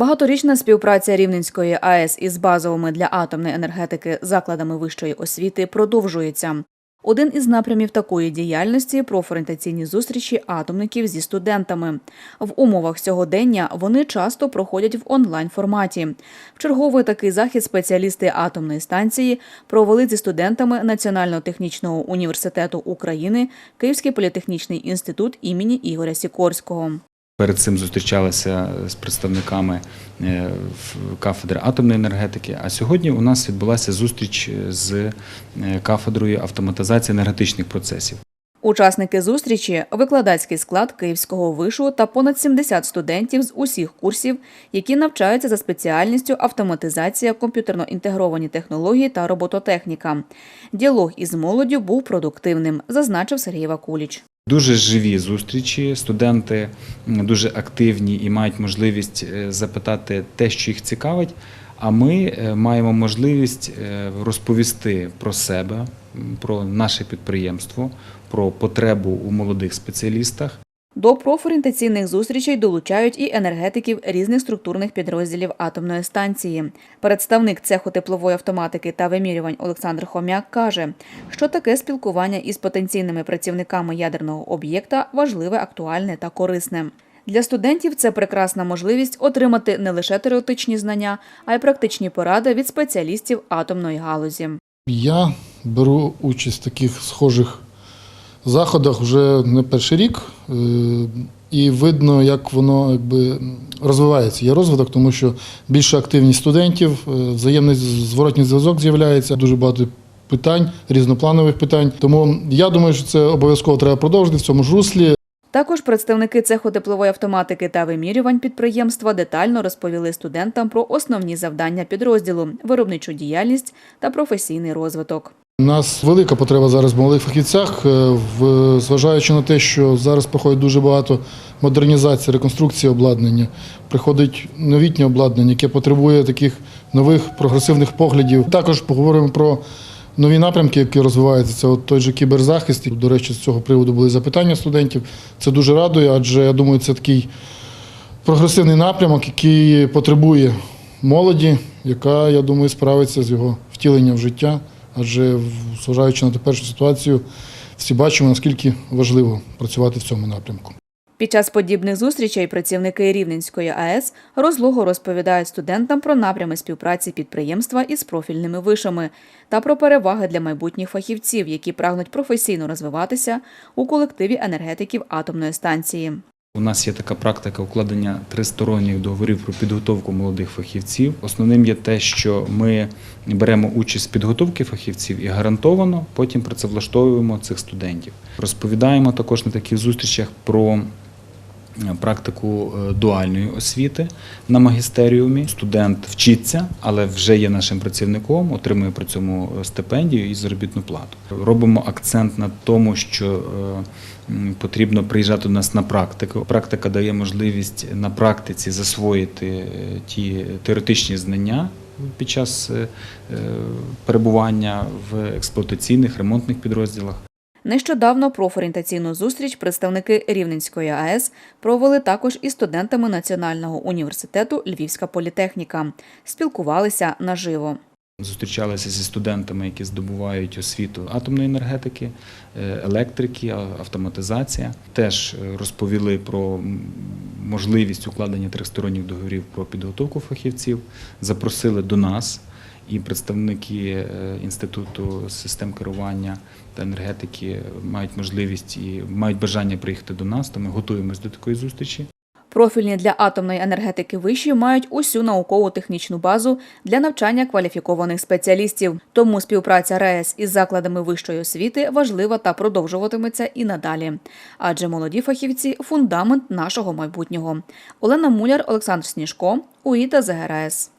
Багаторічна співпраця Рівненської АЕС із базовими для атомної енергетики закладами вищої освіти продовжується. Один із напрямів такої діяльності профорієнтаційні зустрічі атомників зі студентами. В умовах сьогодення вони часто проходять в онлайн форматі. В черговий такий захід спеціалісти атомної станції провели зі студентами Національного технічного університету України Київський політехнічний інститут імені Ігоря Сікорського. Перед цим зустрічалися з представниками е, кафедри атомної енергетики. А сьогодні у нас відбулася зустріч з е, кафедрою автоматизації енергетичних процесів. Учасники зустрічі викладацький склад Київського вишу та понад 70 студентів з усіх курсів, які навчаються за спеціальністю автоматизація, комп'ютерно інтегровані технології та робототехніка. Діалог із молоддю був продуктивним, зазначив Сергій Вакуліч. Дуже живі зустрічі. Студенти дуже активні і мають можливість е, запитати те, що їх цікавить. А ми е, маємо можливість е, розповісти про себе, про наше підприємство, про потребу у молодих спеціалістах. До профорієнтаційних зустрічей долучають і енергетиків різних структурних підрозділів атомної станції. Представник цеху теплової автоматики та вимірювань Олександр Хомяк каже, що таке спілкування із потенційними працівниками ядерного об'єкта важливе, актуальне та корисне. Для студентів це прекрасна можливість отримати не лише теоретичні знання, а й практичні поради від спеціалістів атомної галузі. Я беру участь в таких схожих заходах вже не перший рік, е, і видно, як воно якби розвивається. Є розвиток, тому що більше активність студентів, е, взаємний зворотній зв'язок з'являється, дуже багато питань, різнопланових питань. Тому я думаю, що це обов'язково треба продовжити в цьому ж руслі. Також представники цеху теплової автоматики та вимірювань підприємства детально розповіли студентам про основні завдання підрозділу, виробничу діяльність та професійний розвиток. У нас велика потреба зараз в молодих фахівцях, е, зважаючи на те, що зараз проходить дуже багато модернізації, реконструкції обладнання, приходить новітнє обладнання, яке потребує таких нових прогресивних поглядів. Також поговоримо про нові напрямки, які розвиваються. Це от той же кіберзахист. До речі, з цього приводу були запитання студентів. Це дуже радує, адже я думаю, це такий прогресивний напрямок, який потребує молоді, яка, я думаю, справиться з його втіленням в життя. Адже, зважаючи на теперішню ситуацію, всі бачимо, наскільки важливо працювати в цьому напрямку. Під час подібних зустрічей працівники Рівненської АЕС розлого розповідають студентам про напрями співпраці підприємства із профільними вишами та про переваги для майбутніх фахівців, які прагнуть професійно розвиватися у колективі енергетиків атомної станції. У нас є така практика укладення тристоронніх договорів про підготовку молодих фахівців. Основним є те, що ми беремо участь в підготовці фахівців і гарантовано потім працевлаштовуємо цих студентів. Розповідаємо також на таких зустрічах про практику е, дуальної освіти на магістеріумі. Студент вчиться, але вже є нашим працівником, отримує при цьому стипендію і заробітну плату. Робимо акцент на тому, що е, потрібно приїжджати до нас на практику. Практика дає можливість на практиці засвоїти е, ті теоретичні знання під час е, е, перебування в експлуатаційних ремонтних підрозділах. Нещодавно профорієнтаційну зустріч представники Рівненської АЕС провели також із студентами Національного університету Львівська політехніка. Спілкувалися наживо. Зустрічалися зі студентами, які здобувають освіту атомної енергетики, е, електрики, автоматизація. Теж е, розповіли про можливість укладення тристоронніх договорів про підготовку фахівців, запросили до нас. І представники е, інституту систем керування та енергетики мають можливість і мають бажання приїхати до нас. То ми готуємось до такої зустрічі. Профільні для атомної енергетики виші мають усю науково-технічну базу для навчання кваліфікованих спеціалістів. Тому співпраця РАЕС із закладами вищої освіти важлива та продовжуватиметься і надалі. Адже молоді фахівці фундамент нашого майбутнього. Олена Муляр, Олександр Сніжко, УІТА ЗГРАЕС.